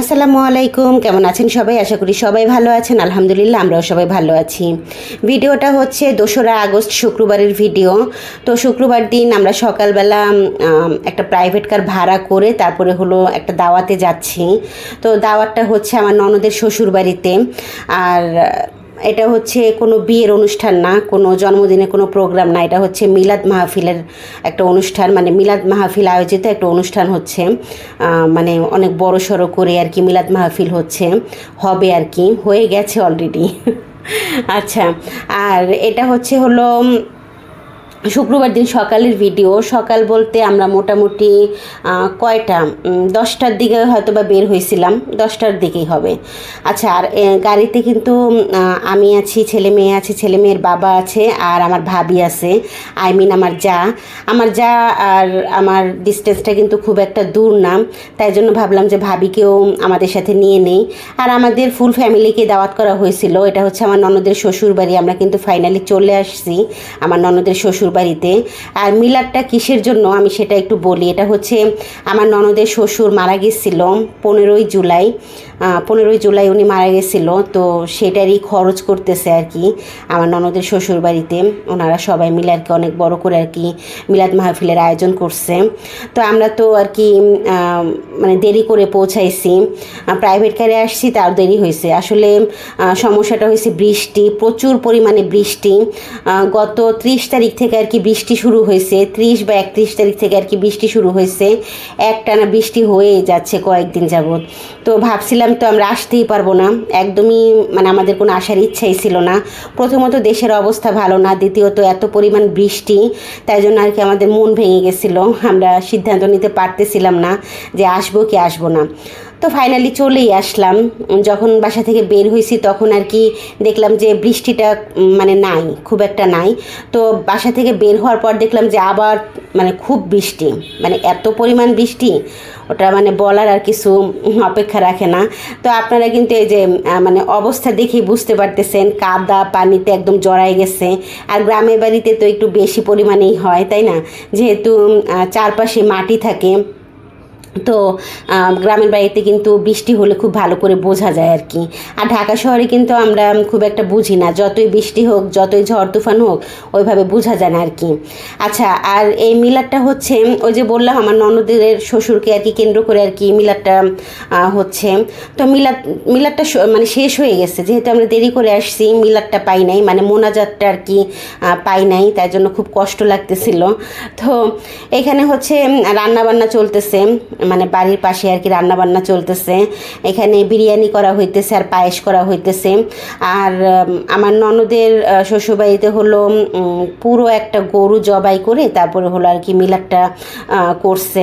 আসসালামু আলাইকুম, কেমন আছেন সবাই? আশা করি সবাই ভালো আছেন। আলহামদুলিল্লাহ, আমরাও সবাই ভালো আছি। ভিডিওটা হচ্ছে দোসরা আগস্ট, শুক্রবারের ভিডিও। তো শুক্রবার দিন আমরা সকালবেলা একটা প্রাইভেট কার ভাড়া করে তারপরে হলো একটা দাওয়াতে যাচ্ছি। তো দাওয়াতটা হচ্ছে আমার ননদের শ্বশুর বাড়িতে আর এটা হচ্ছে কোনো বিয়ের অনুষ্ঠান না, কোনো জন্মদিনে কোনো প্রোগ্রাম না, এটা হচ্ছে মিলাদ মাহফিলের একটা অনুষ্ঠান মানে মিলাদ মাহফিল আয়োজিত একটা অনুষ্ঠান হচ্ছে। মানে অনেক বড় সড়ো করে আর কি মিলাদ মাহফিল হচ্ছে, হবে আর কি, হয়ে গেছে অলরেডি আচ্ছা আর এটা হচ্ছে হলো শুক্রবার দিন সকালের ভিডিও সকাল বলতে আমরা মোটামুটি কয়টা দশটার দিকে হয়তো বা বের হয়েছিলাম, দশটার দিকেই হবে। আচ্ছা আর গাড়িতে কিন্তু আমি আছি, ছেলে মেয়ে আছে, ছেলে মেয়ের বাবা আছে, আর আমার ভাবি আছে, আই মিন আমার যা। আমার যা আর আমার ডিস্টেন্সটা কিন্তু খুব একটা দূর না, তাই জন্য ভাবলাম যে ভাবিকেও আমাদের সাথে নিয়ে নেই। আর আমাদের ফুল ফ্যামিলিকে দাওয়াত করা হয়েছিল, এটা হচ্ছে আমার ননদের শ্বশুর বাড়ি আমরা কিন্তু ফাইনালি চলে আসছি, আমার ননদের শ্বশুর বাড়িতে আর মিলাদটা কিসের জন্য? আমি সেটা একটু বলি। এটা হচ্ছে আমার ননদের শ্বশুর মারা গেছিল পনেরোই জুলাই। পনেরোই জুলাই উনি মারা গেছিল, তো সেটারই খরচ করতেছে আর কি আমার ননদের শ্বশুর বাড়িতে ওনারা সবাই মিলে আর কি অনেক বড় করে আর কি মিলাদ মাহফিলের আয়োজন করছে। তো আমরা তো আর কি মানে দেরি করে পৌঁছাইছি। প্রাইভেট কারে আসছি, তার দেরি হয়েছে আসলে সমস্যাটা হয়েছে বৃষ্টি, প্রচুর পরিমাণে বৃষ্টি। গত ত্রিশ তারিখ থেকে আর কি বৃষ্টি শুরু হয়েছে, ত্রিশ বা একত্রিশ তারিখ থেকে আর কি বৃষ্টি শুরু হয়েছে। একটানা বৃষ্টি হয়ে যাচ্ছে কয়েকদিন যাবৎ। তো ভাবছিলাম তো আমরা আসতেই পারব না। একদমই মানে আমাদের কোনো আসার ইচ্ছাই ছিল না। প্রথমত দেশের অবস্থা ভালো না, দ্বিতীয়ত এত পরিমাণ বৃষ্টি, তাই জন্য আর কি আমাদের মন ভেঙে গেছিল। আমরা সিদ্ধান্ত নিতে পারতেছিলাম না যে আসব কি আসব না। তো ফাইনালি চলেই আসলাম। যখন বাসা থেকে বের হয়েছি তখন আর কি দেখলাম যে বৃষ্টিটা মানে নাই, খুব একটা নাই। তো বাসা থেকে বের হওয়ার পর দেখলাম যে আবার মানে খুব বৃষ্টি মানে এত পরিমাণ বৃষ্টি, ওটা মানে বলার আর কিছু অপেক্ষা রাখে না। তো আপনারা কিন্তু এই যে মানে অবস্থা দেখেই বুঝতে পারতেছেন, কাদা, পানিতে একদম জড়াই গেছে। আর গ্রামের বাড়িতে তো একটু বেশি পরিমাণেই হয়, তাই না? যেহেতু চারপাশে মাটি থাকে তো গ্রামের বাড়িতে কিন্তু বৃষ্টি হলে খুব ভালো করে বোঝা যায় আর কি। আর ঢাকা শহরে কিন্তু আমরা খুব একটা বুঝি না। যতই বৃষ্টি হোক, যতই ঝড় তুফান হোক, ওইভাবে বোঝা যায় না আর কি। আচ্ছা আর এই মিলারটা হচ্ছে, ওই যে বললাম, আমার ননদের শ্বশুরকে আর কি কেন্দ্র করে আর কি মিলারটা হচ্ছে। তো মিলাদ মিলারটা মানে শেষ হয়ে গেছে। যেহেতু আমরা দেরি করে আসছি মিলারটা পাই নাই মানে মোনাজাতটা আর কি পাই নাই, তাই জন্য খুব কষ্ট লাগতেছিল। তো, এখানে হচ্ছে রান্না বান্না চলতেছে। মানে বাড়ির পাশে আর কি রান্না বান্না চলতেছে। এখানে বিরিয়ানি করা হইতেছে আর পায়েস করা হইতেছে। আর আমার ননদের শ্বশুরবাড়িতে হলো পুরো একটা গরু জবাই করে তারপরে হলো আর কি মিলাদটা করছে।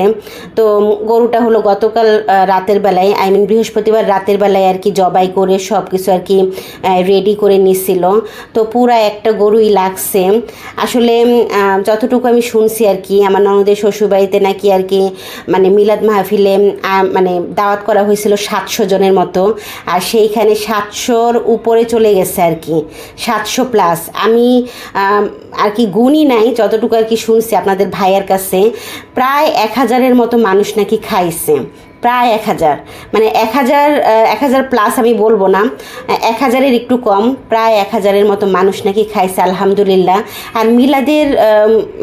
তো গরুটা হলো গতকাল রাতের বেলায় আই মিন বৃহস্পতিবার রাতের বেলায় আর কি জবাই করে সব কিছু আর কি রেডি করে নিছিল। তো পুরা একটা গরুই লাগছে। আসলে যতটুকু আমি শুনছি আর কি, আমার ননদের শ্বশুরবাড়িতে নাকি আর কি মানে মিলাদ মাহফিলে মানে দাওয়াত করা হয়েছিল সাতশো জনের মতো। আর সেইখানে সাতশোর উপরে চলে গেছে আর কি, সাতশো প্লাস আমি আর কি গুণই নাই, যতটুকু আর কি শুনছি আপনাদের ভাইয়ের কাছে, প্রায় এক হাজারের মতো মানুষ নাকি খাইছে। প্রায় এক হাজার। মানে এক হাজার এক হাজার প্লাস আমি বলব না। এক হাজারের একটু কম, প্রায় এক হাজারের মতো মানুষ নাকি খাইছে, আলহামদুলিল্লাহ। আর মিলাদের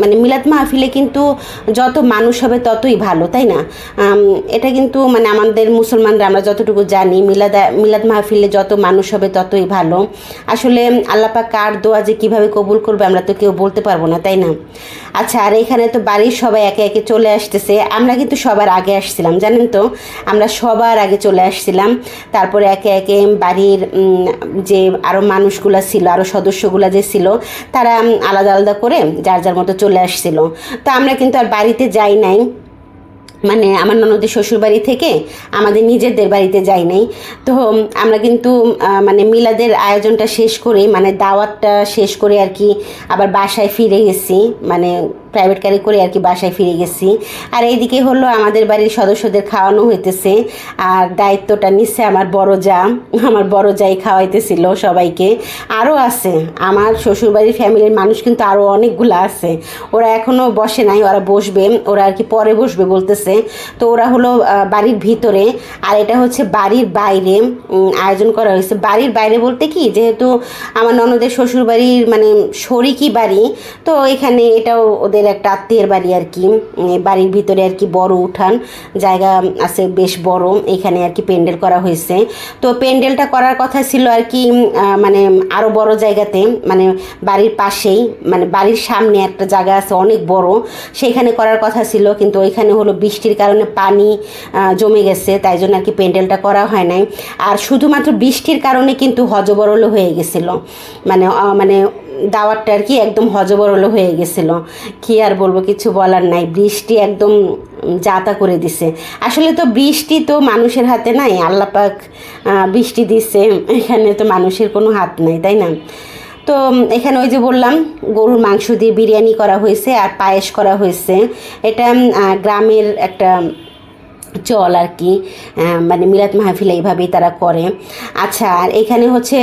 মানে মিলাদ মাহফিলে কিন্তু যত মানুষ হবে ততই ভালো, তাই না? এটা কিন্তু মানে আমাদের মুসলমানরা আমরা যতটুকু জানি, মিলাদ মিলাদ মাহফিলে যত মানুষ হবে ততই ভালো। আসলে আল্লাপা কার দোয়া যে কীভাবে কবুল করবে আমরা তো কেউ বলতে পারব না, তাই না? আচ্ছা আর এখানে তো বাড়ির সবাই একে একে চলে আসতেছে। আমরা কিন্তু সবার আগে আসছিলাম, জানেন তো? আমরা সবার আগে চলে আসছিলাম। তারপরে একে একে বাড়ির যে আরও মানুষগুলো ছিল আরও সদস্যগুলো যে ছিল, তারা আলাদা আলাদা করে যার যার মতো চলে আসছিল। তো আমরা কিন্তু আর বাড়িতে যাই নাই। মানে আমার ননদের শ্বশুর বাড়ি থেকে আমাদের নিজেদের বাড়িতে যাই নাই। তো আমরা কিন্তু মানে মিলাদের আয়োজনটা শেষ করে মানে দাওয়াতটা শেষ করে আর কি আবার বাসায় ফিরে গেছি। মানে প্রাইভেট গাড়ি করে আর কি বাসায় ফিরে গেছি। আর এইদিকে হলো আমাদের বাড়ির সদস্যদের খাওয়ানো হইতেছে। আর দায়িত্বটা নিচ্ছে আমার বড় যা। আমার বড় যাই খাওয়াইতেছিল সবাইকে। আরও আছে। আমার শ্বশুরবাড়ির ফ্যামিলির মানুষ কিন্তু আরও অনেকগুলো আছে। ওরা এখনও বসে নাই, ওরা বসবে। ওরা আর কি পরে বসবে বলতেছে। তো ওরা হলো বাড়ির ভিতরে। আর এটা হচ্ছে বাড়ির বাইরে। আয়োজন করা হয়েছে। বাড়ির বাইরে বলতে কি? যেহেতু আমার ননদের শ্বশুরবাড়ির মানে শরিকি বাড়ি, তো এখানে এটাও ওদের একটা আত্মীয়ের বাড়ি আর কি। বাড়ির ভিতরে আর কি বড় উঠান, জায়গা আছে বেশ বড়, এখানে আর কি প্যান্ডেল করা হয়েছে। তো প্যান্ডেলটা করার কথা ছিল আর কি মানে আরও বড় জায়গাতে মানে বাড়ির পাশেই মানে বাড়ির সামনে একটা জায়গা আছে অনেক বড়, সেখানে করার কথা ছিল, কিন্তু ওইখানে হলো বৃষ্টির কারণে পানি জমে গেছে, তাই জন্য আর কি প্যান্ডেলটা করা হয় নাই। আর শুধুমাত্র বৃষ্টির কারণে কিন্তু হজবরল হয়ে গেছিল। মানে মানে দাওয়াতটা আর কি একদম হজবরল হয়ে গেছিল। কি আর বলব, কিছু বলার নাই। বৃষ্টি একদম যাতা করে দিছে। আসলে তো বৃষ্টি তো মানুষের হাতে নাই। আল্লাপাক বৃষ্টি দিছে। এখানে তো মানুষের কোনো হাত নাই, তাই না? তো এখানে ওই যে বললাম, গরুর মাংস দিয়ে বিরিয়ানি করা হয়েছে আর পায়েস করা হয়েছে। এটা গ্রামের একটা চল আর কি মানে মিলাদ মাহফিল এইভাবেই তারা করে। আচ্ছা আর এখানে হচ্ছে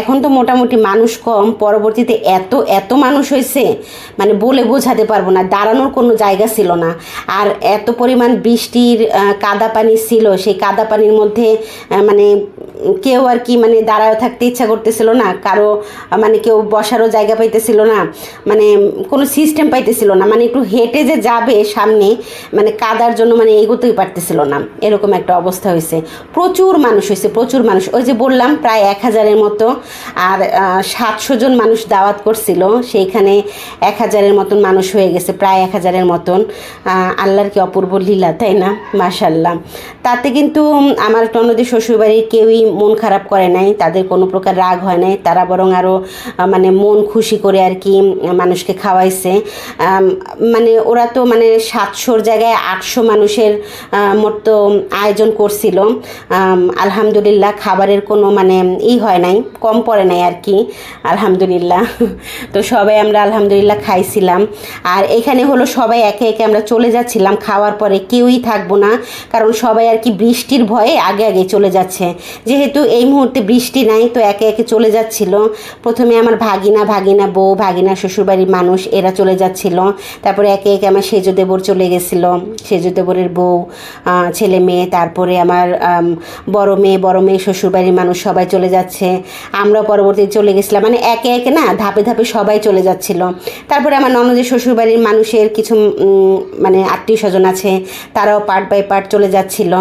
এখন তো মোটামুটি মানুষ কম, পরবর্তীতে এত এত মানুষ হয়েছে মানে বলে বোঝাতে পারব না, দাঁড়ানোর কোনো জায়গা ছিল না। আর এত পরিমাণ বৃষ্টির কাদা পানি ছিল, সেই কাদা পানির মধ্যে মানে কেউ আর কি মানে দাঁড়ায় থাকতে ইচ্ছা করতেছিল না, কারও মানে কেউ বসারও জায়গা পাইতেছিল না মানে কোনো সিস্টেম পাইতেছিল না মানে একটু হেঁটে যে যাবে সামনে মানে কাদার জন্য মানে এগোতেই পারতেছিল না, এরকম একটা অবস্থা হয়েছে। প্রচুর মানুষ হয়েছে, প্রচুর মানুষ। ওই যে বললাম, প্রায় এক হাজারের মতো, আর সাতশো জন মানুষ দাওয়াত করছিল, সেইখানে এক হাজারের মতন মানুষ হয়ে গেছে, প্রায় এক হাজারের মতন। আল্লাহর কি অপূর্ব লীলা, তাই না? মাশাল্লাহ তাতে কিন্তু আমার টনদের শ্বশুরবাড়ির কেউই মন খারাপ করে নাই, তাদের কোনো প্রকার রাগ হয় নাই, তারা বরং আরও মানে মন খুশি করে আর কি মানুষকে খাওয়াইছে। মানে ওরা তো মানে সাতশোর জায়গায় আটশো মানুষের মতো আয়োজন করছিল। আলহামদুলিল্লাহ খাবারের কোনো মানে ই হয় নাই, কম পড়ে নাই আর কি, আলহামদুলিল্লাহ। তো সবাই আমরা আলহামদুলিল্লাহ খাইছিলাম। আর এখানে হলো সবাই একে একে আমরা চলে যাচ্ছিলাম, খাওয়ার পরে কেউই থাকব না, কারণ সবাই আর কি বৃষ্টির ভয়ে আগে আগে চলে যাচ্ছে। যেহেতু এই মুহূর্তে বৃষ্টি নাই তো একে একে চলে যাচ্ছিল। প্রথমে আমার ভাগিনা ভাগিনা বউ ভাগিনা শ্বশুরবাড়ির মানুষ এরা চলে যাচ্ছিল। তারপরে একে একে আমার সেজ দেবর চলে গেছিল। সেজ দেবরের বউ ছেলে মেয়ে তারপরে আমার আম, বড় মেয়ে বড় মেয়ে শ্বশুরবাড়ির মানুষ সবাই চলে যাচ্ছে। আমরা পরবর্তীতে চলে গেছিলাম। মানে একে একে না ধাপে ধাপে সবাই চলে যাচ্ছিল। তারপরে আমার ননদের শ্বশুরবাড়ির মানুষের কিছু মানে আত্মীয় স্বজন আছে তারাও পার্ট বাই পার্ট চলে যাচ্ছিল।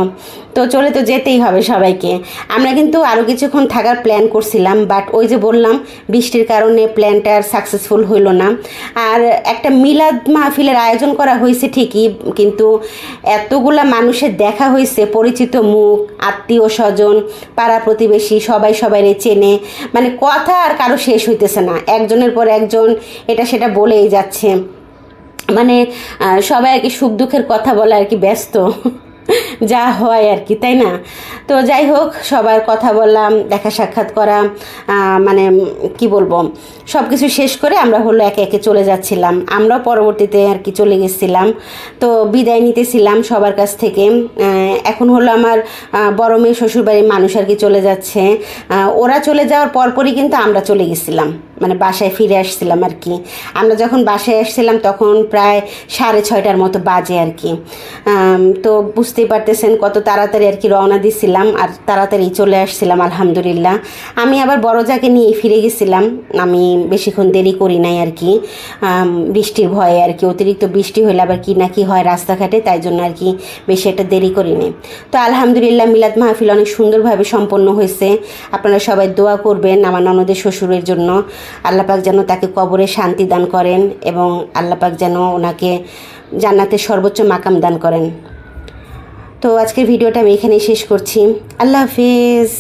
তো চলে তো যেতেই হবে সবাইকে। আমরা কিন্তু আরও কিছুক্ষণ থাকার প্ল্যান করছিলাম বাট ওই যে বললাম, বৃষ্টির কারণে প্ল্যানটা আর সাকসেসফুল হইল না। আর একটা মিলাদ মাহফিলের আয়োজন করা হয়েছে ঠিকই, কিন্তু এতগুলা মানুষের দেখা হয়েছে, পরিচিত মুখ, আত্মীয় স্বজন, পাড়া প্রতিবেশী, সবাই সবাইরে চেনে। মানে কথা আর কারও শেষ হইতেছে না। একজনের পর একজন এটা সেটা বলেই যাচ্ছে। মানে সবাই আর কি সুখ দুঃখের কথা বলে আর কি ব্যস্ত। যা হয় আর কি, তাই না? তো যাই হোক, সবার কথা বললাম, দেখা সাক্ষাৎ করা মানে কি বলব? সব কিছু শেষ করে আমরা হলো একে একে চলে যাচ্ছিলাম। আমরাও পরবর্তীতে আর কি চলে গেছিলাম। তো বিদায় নিতেছিলাম সবার কাছ থেকে। এখন হলো আমার বড় মেয়ে শ্বশুরবাড়ির মানুষ আর কি চলে যাচ্ছে। ওরা চলে যাওয়ার পরপরই কিন্তু আমরা চলে গেছিলাম। মানে বাসায় ফিরে আসছিলাম আর কি। আমরা যখন বাসায় আসছিলাম তখন প্রায় সাড়ে ছয়টার মতো বাজে আর কি। তো বুঝতেই পারতেছেন কত তাড়াতাড়ি আর কি রওনা দিছিলাম আর তাড়াতাড়ি চলে আসছিলাম, আলহামদুলিল্লাহ। আমি আবার বড় যাকে নিয়ে ফিরে গেছিলাম। আমি বেশিক্ষণ দেরি করি নাই আর কি। বৃষ্টির ভয়ে আর কি। অতিরিক্ত বৃষ্টি হলে আবার কি না কি হয় রাস্তাঘাটে, তাই জন্য আর কি বেশি একটা দেরি করি করিনি তো আলহামদুলিল্লাহ মিলাদ মাহফিল অনেক সুন্দরভাবে সম্পন্ন হয়েছে। আপনারা সবাই দোয়া করবেন আমার ননদের শ্বশুরের জন্য। আল্লাপাক যেন তাকে কবরে শান্তি দান করেন এবং আল্লাপাক যেন ওনাকে জান্নাতের সর্বোচ্চ মাকাম দান করেন। তো আজকের ভিডিওটা আমি এখানেই শেষ করছি। আল্লাহ হাফিজ।